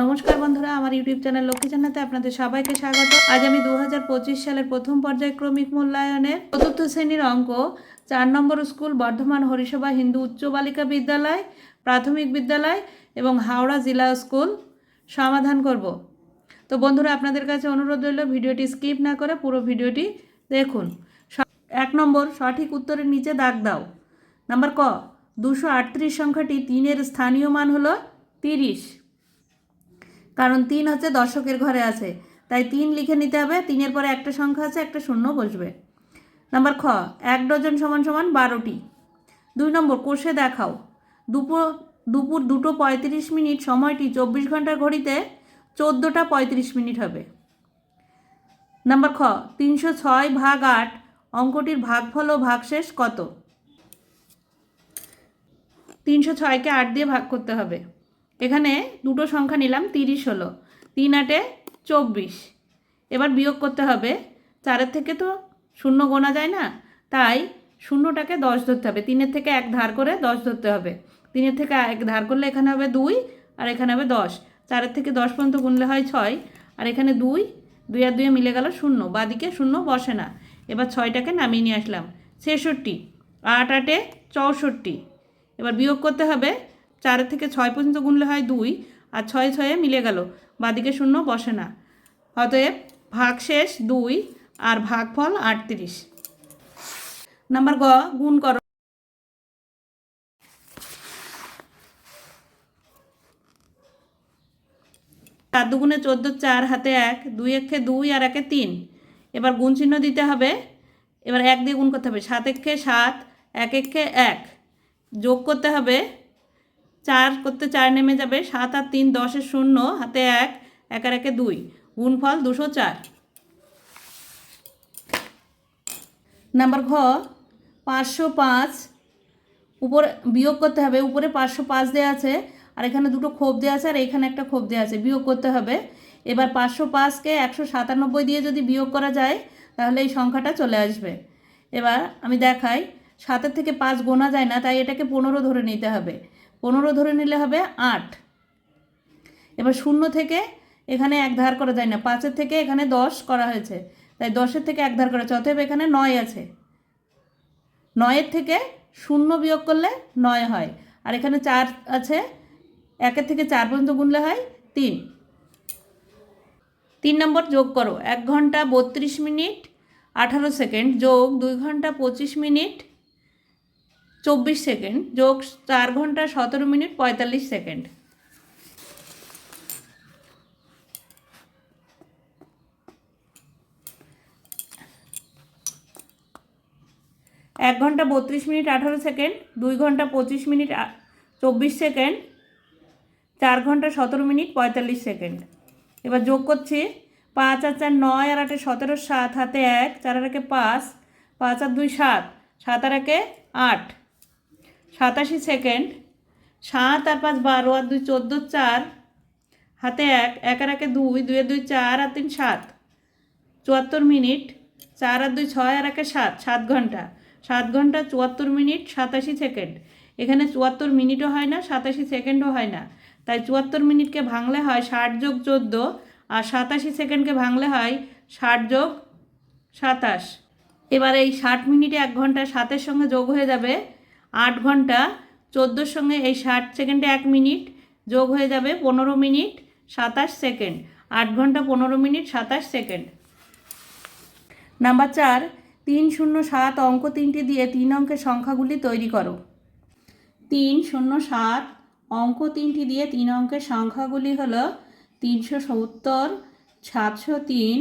নমস্কার বন্ধুরা, আমার ইউটিউব চ্যানেল লক্ষ্মী জানাতে আপনাদের সবাইকে স্বাগত। আজ আমি দু হাজার পঁচিশ সালের প্রথম পর্যায়ক্রমিক মূল্যায়নের চতুর্থ শ্রেণির অঙ্ক, চার নম্বর স্কুল বর্ধমান হরিসভা হিন্দু উচ্চ বালিকা বিদ্যালয়, প্রাথমিক বিদ্যালয় এবং হাওড়া জেলা স্কুল সমাধান করব। তো বন্ধুরা, আপনাদের কাছে অনুরোধ রইল, ভিডিওটি স্কিপ না করে পুরো ভিডিওটি দেখুন। এক নম্বর, সঠিক উত্তরের নিচে দাগ দাও। নাম্বার ক, দুশো সংখ্যাটি তিনের স্থানীয় মান হলো তিরিশ। কারণ তিন হচ্ছে দর্শকের ঘরে আছে। তাই তিন লিখে নিতে হবে, তিনের পরে একটা সংখ্যা আছে, একটা শূন্য বসবে। নাম্বার খ, এক ডজন সমান সমান বারোটি। দুই নম্বর, কোষে দেখাও। দুপুর দুপুর দুটো পঁয়ত্রিশ মিনিট, সময়টি চব্বিশ ঘণ্টার ঘড়িতে চোদ্দোটা পঁয়ত্রিশ মিনিট হবে। নাম্বার খ, তিনশো ছয় ভাগ আট, অঙ্কটির ভাগফল ও ভাগশেষ কত? তিনশো ছয়কে আট দিয়ে ভাগ করতে হবে। এখানে দুটো সংখ্যা নিলাম, তিরিশ হলো। তিন আটে চব্বিশ। এবার বিয়োগ করতে হবে। চারের থেকে তো শূন্য গোনা যায় না, তাই শূন্যটাকে দশ ধরতে হবে। তিনের থেকে এক ধার করে দশ ধরতে হবে। তিনের থেকে এক ধার করলে এখানে হবে দুই, আর এখানে হবে দশ। চারের থেকে দশ পর্যন্ত গুনলে হয় ছয়, আর এখানে দুই দুই আর দুয়ে মিলে গেল শূন্য। বাদিকে শূন্য বসে না। এবার ছয়টাকে নামিয়ে নিয়ে আসলাম। ছেষট্টি, আট আটে চৌষট্টি। এবার বিয়োগ করতে হবে চারের থেকে ছয় পর্যন্ত গুনলে হয় দুই, আর ছয় ছয়ে মিলে গেল। বাদিকে শূন্য, বসে না। অতএব ভাগশেষ দুই, আর ভাগফল আটত্রিশ। নাম্বার গ, গুণ করো। চার দুগুণে চোদ্দ, চার হাতে এক, দুই একে দুই, আর একে তিন। এবার গুণ চিহ্ন দিতে হবে। এবার এক দিয়ে গুণ করতে হবে। সাত একে সাত, এক একে এক। যোগ করতে হবে চার করতে চার নেমে যাবে সাত আর তিন দশের শূন্য, হাতে এক এক একে দুই। গুণফল দুশো চার। নাম্বার ঘ, পাঁচশো পাঁচ, উপরে বিয়োগ করতে হবে। উপরে পাঁচশো পাঁচ দেওয়া আছে, আর এখানে দুটো খোপ দেওয়া আছে, আর এখানে একটা খোপ দেওয়া আছে। বিয়োগ করতে হবে। এবার পাঁচশো পাঁচকে একশো সাতানব্বই দিয়ে যদি বিয়োগ করা যায়, তাহলে এই সংখ্যাটা চলে আসবে। এবার আমি দেখাই, সাতের থেকে পাঁচ গোনা যায় না, তাই এটাকে পনেরো ধরে নিতে হবে। পনেরো ধরে নিলে হবে আট। এবার শূন্য থেকে এখানে এক ধার করা যায় না। পাঁচের থেকে এখানে দশ করা হয়েছে। তাই দশের থেকে এক ধার করা হয়েছে। অতএব এখানে নয় আছে। নয়ের থেকে শূন্য বিয়োগ করলে নয় হয়। আর এখানে চার আছে। একের থেকে চার পর্যন্ত গুনলে হয় তিন। তিন নম্বর যোগ করো। এক ঘণ্টা বত্রিশ মিনিট, আঠারো সেকেন্ড যোগ দুই ঘণ্টা পঁচিশ মিনিট চব্বিশ সেকেন্ড, যোগ চার ঘণ্টা সতেরো মিনিট পঁয়তাল্লিশ সেকেন্ড। এক ঘণ্টা বত্রিশ মিনিট আঠারো সেকেন্ড, দুই ঘণ্টা পঁচিশ মিনিট চব্বিশ সেকেন্ড, চার ঘণ্টা সতেরো মিনিট পঁয়তাল্লিশ সেকেন্ড। এবার যোগ করছি, পাঁচ আর চার নয় আর আটে সতেরো, সাত হাতে এক, চার আর একে পাঁচ পাঁচ আর দুই সাত সাত আর একে আট। সাতাশি সেকেন্ড। সাত আর পাঁচ বারো আর দুই চোদ্দ চার। হাতে এক এক আর একে দুই দুই দুই চার আর তিন সাত। চুয়াত্তর মিনিট, চার আর দুই ছয় আর একে সাত সাত ঘণ্টা। সাত ঘণ্টা, চুয়াত্তর মিনিট, সাতাশি সেকেন্ড। এখানে চুয়াত্তর মিনিটও হয় না, সাতাশি সেকেন্ডও হয় না। তাই চুয়াত্তর মিনিটকে ভাঙলে হয় ষাট যোগ চোদ্দ আর সাতাশি সেকেন্ডকে ভাঙলে হয় ষাট যোগ সাতাশ। এবার এই ষাট মিনিটে এক ঘণ্টা সাতের সঙ্গে যোগ হয়ে যাবে আট ঘণ্টা, চোদ্দোর সঙ্গে এই ষাট সেকেন্ডে এক মিনিট, যোগ হয়ে যাবে পনেরো মিনিট, সাতাশ সেকেন্ড। আট ঘণ্টা, পনেরো মিনিট, সাতাশ সেকেন্ড। নাম্বার চার, তিন শূন্য সাত অঙ্ক তিনটি দিয়ে তিন অঙ্কের সংখ্যাগুলি তৈরি করো। তিন শূন্য সাত অঙ্ক তিনটি দিয়ে তিন অঙ্কের সংখ্যাগুলি হলো তিনশো সত্তর, সাতশো তিন,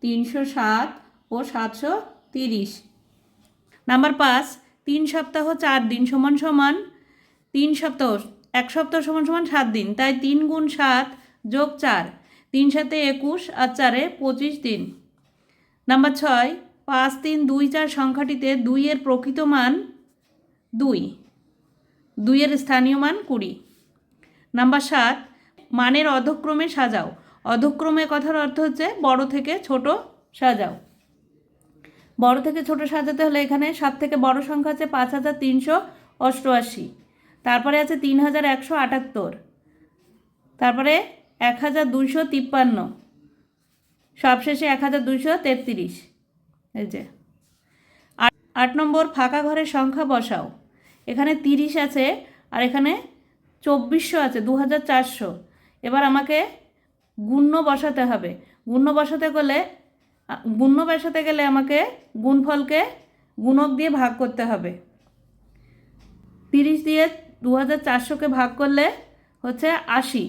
তিনশো সাত ও সাতশো তিরিশ। নাম্বার পাঁচ তিন সপ্তাহ চার দিন সমান সমান তিন সপ্তাহ, এক সপ্তাহ সমান সমান সাত দিন। তাই তিন গুণ সাত যোগ চার, তিন সাতে একুশ আর চারে পঁচিশ দিন। নাম্বার ছয়, পাঁচ তিন দুই চার সংখ্যাটিতে দুইয়ের প্রকৃত মান দুই দুইয়ের স্থানীয় মান কুড়ি। নাম্বার সাত, মানের অধক্রমে সাজাও। অধক্রমে কথার অর্থ হচ্ছে বড় থেকে ছোট সাজাও। বড় থেকে ছোট সাজাতে হলে এখানে সব থেকে বড় সংখ্যা আছে পাঁচ হাজার তিনশো অষ্টআশি। তারপরে আছে তিন হাজার একশো আটাত্তর। তারপরে এক হাজার দুইশো তিপ্পান্ন। সবশেষে এক হাজার দুইশো তেত্রিশ। এই যে। আট নম্বর ফাঁকা ঘরের সংখ্যা বসাও। এখানে তিরিশ আছে আর এখানে চব্বিশশো আছে, দু হাজার চারশো। এবার আমাকে গুণ্য বসাতে হবে। গুণ্য বসাতে গেলে গুণ্য বসাতে গেলে আমাকে গুণফলকে গুণক দিয়ে ভাগ করতে হবে। তিরিশ দিয়ে দু হাজার চারশোকে ভাগ করলে হচ্ছে আশি।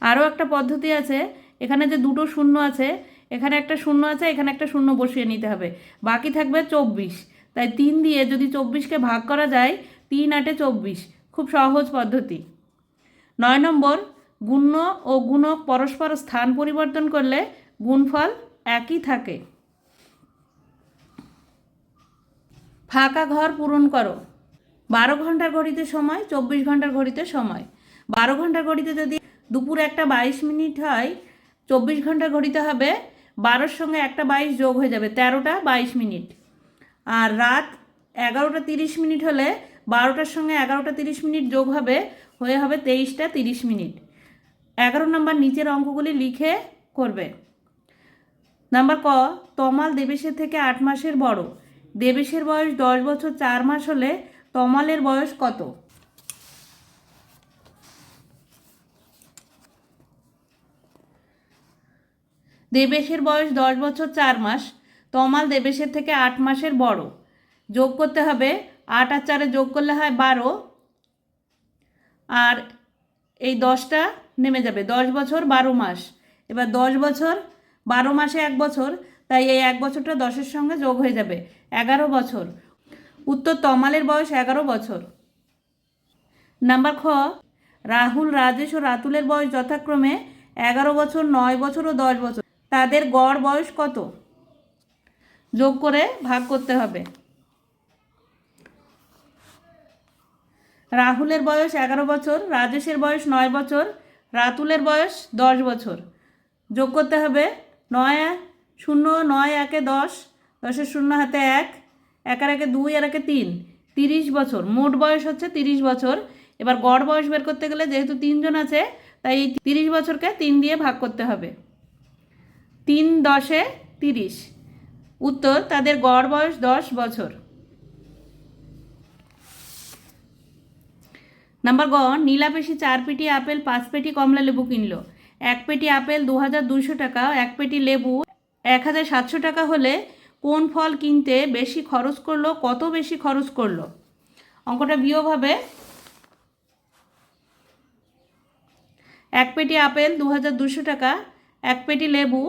আরও একটা পদ্ধতি আছে, এখানে যে দুটো শূন্য আছে, এখানে একটা শূন্য আছে, এখানে একটা শূন্য বসিয়ে নিতে হবে। বাকি থাকবে চব্বিশ। তাই তিন দিয়ে যদি চব্বিশকে ভাগ করা যায়, তিন আটে চব্বিশ। খুব সহজ পদ্ধতি। নয় নম্বর, গুণ্য ও গুণক পরস্পর স্থান পরিবর্তন করলে গুণফল একই থাকে। ফাঁকা ঘর পূরণ করো। বারো ঘণ্টার ঘড়িতে সময়, চব্বিশ ঘণ্টার ঘড়িতে সময়। বারো ঘণ্টার ঘড়িতে যদি দুপুর একটা বাইশ মিনিট হয়, চব্বিশ ঘণ্টার ঘড়িতে হবে বারোর সঙ্গে একটা বাইশ যোগ হয়ে যাবে, তেরোটা বাইশ মিনিট। আর রাত এগারোটা তিরিশ মিনিট হলে বারোটার সঙ্গে এগারোটা তিরিশ মিনিট যোগ হবে, হয়ে হবে তেইশটা তিরিশ মিনিট। এগারো নম্বর নিচের অঙ্কগুলি লিখে করবে। নাম্বার ক, তমাল দেবেশের থেকে আট মাসের বড়। দেবেশের বয়স দশ বছর চার মাস হলে তমালের বয়স কত? দেবেশের বয়স দশ বছর চার মাস, তমাল দেবেশের থেকে আট মাসের বড়। যোগ করতে হবে, আট আর চারে যোগ করলে হয় বারো। আর এই দশটা নেমে যাবে, দশ বছর বারো মাস। এবার দশ বছর বারো মাসে এক বছর, তাই এই এক বছরটা দশের সঙ্গে যোগ হয়ে যাবে, এগারো বছর। উত্তর তমালের বয়স এগারো বছর। নাম্বার খ, রাহুল, রাজেশ ও রাতুলের বয়স যথাক্রমে এগারো বছর, নয় বছর ও দশ বছর। তাদের গড় বয়স কত? যোগ করে ভাগ করতে হবে। রাহুলের বয়স এগারো বছর, রাজেশের বয়স নয় বছর, রাতুলের বয়স দশ বছর। যোগ করতে হবে নয় শূন্য নয় একে দশ, দশের শূন্য হাতে এক এক একের একে দুই, আর একে তিন। তিরিশ বছর, মোট বয়স হচ্ছে তিরিশ বছর। এবার গড় বয়স বের করতে গেলে যেহেতু তিনজন আছে, তাই এই তিরিশ বছরকে তিন দিয়ে ভাগ করতে হবে। তিন দশে তিরিশ। উত্তর, তাদের গড় বয়স দশ বছর। নাম্বার গ, নীলাপেশি চার পেটি আপেল, পাঁচ পেটি কমলা লেবু কিনলো। এক পেটি আপেল দু হাজার দুইশো টাকা, এক পেটি লেবু এক হাজার সাতশো টাকা হলে কোন ফল কিনতে বেশি খরচ করল, কত বেশি খরচ করল? অঙ্কটা বিয়োগ হবে। এক পেটি আপেল দু হাজার দুশো টাকা, এক পেটি লেবু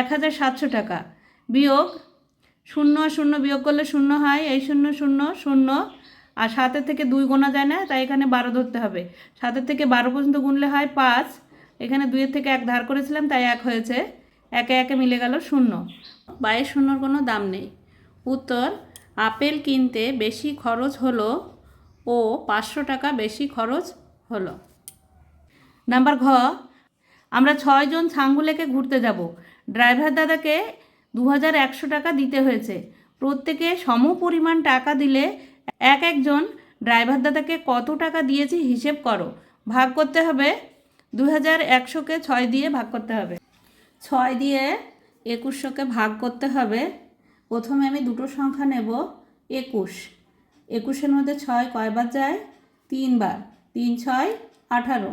এক হাজার সাতশো টাকা। বিয়োগ শূন্য শূন্য বিয়োগ করলে শূন্য হয়, এই শূন্য শূন্য শূন্য, আর সাতের থেকে দুই গোনা যায় না, তাই এখানে বারো ধরতে হবে। সাতের থেকে বারো পর্যন্ত গুনলে হয় পাঁচ এখানে দুইয়ের থেকে এক ধার করেছিলাম, তাই এক হয়েছে। একে একে মিলে গেল শূন্য। বাইশ শূন্যর কোনো দাম নেই। উত্তর, আপেল কিনতে বেশি খরচ হলো ও পাঁচশো টাকা বেশি খরচ হলো। নাম্বার ঘ, আমরা ছয়জন ছাঙ্গুলেকে ঘুরতে যাব। ড্রাইভার দাদাকে দু হাজার একশো টাকা দিতে হয়েছে। প্রত্যেকে সম পরিমাণ টাকা দিলে এক একজন ড্রাইভার দাদাকে কত টাকা দিয়েছি হিসেব করো। ভাগ করতে হবে দু হাজার একশোকে ছয় দিয়ে ভাগ করতে হবে। ছয় দিয়ে একুশশোকে ভাগ করতে হবে। প্রথমে আমি দুটো সংখ্যা নেব, একুশ। একুশের মধ্যে ছয় কয়বার যায়? তিনবার তিন, ছয়, আঠারো।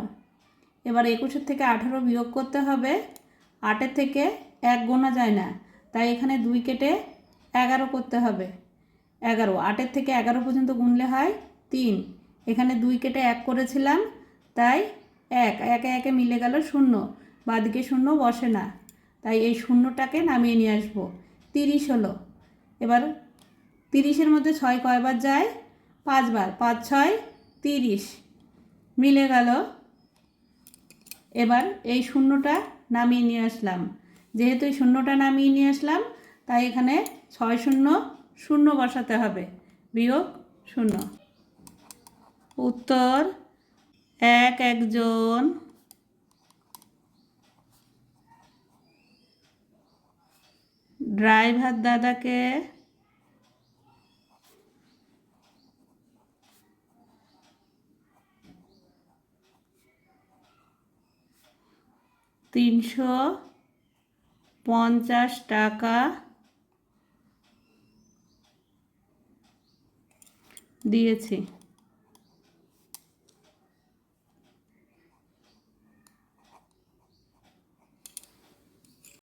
এবার একুশের থেকে আঠারো বিয়োগ করতে হবে। আটের থেকে এক গোনা যায় না। তাই এখানে দুই কেটে এগারো করতে হবে। এগারো। আটের থেকে এগারো পর্যন্ত গুনলে হয় তিন। এখানে দুই কেটে এক করেছিলাম, তাই এক, একে একে মিলে গেল শূন্য। বাদিকে শূন্য বসে না। তাই এই শূন্যটাকে নামিয়ে নিয়ে আসব। তিরিশ হলো। এবার তিরিশের মধ্যে ছয় কয়বার যায়? পাঁচবার। পাঁচ, ছয়, তিরিশ। মিলে গেল। এবার এই শূন্যটা নামিয়ে নিয়ে আসলাম। যেহেতু এই শূন্যটা নামিয়ে নিয়ে আসলাম, তাই এখানে ছয় শূন্য শূন্য বসাতে হবে। বিয়োগ শূন্য। উত্তর এক একজন। ড্রাইভার দাদাকে তিনশো পঞ্চাশ টাকা। দিয়েছি।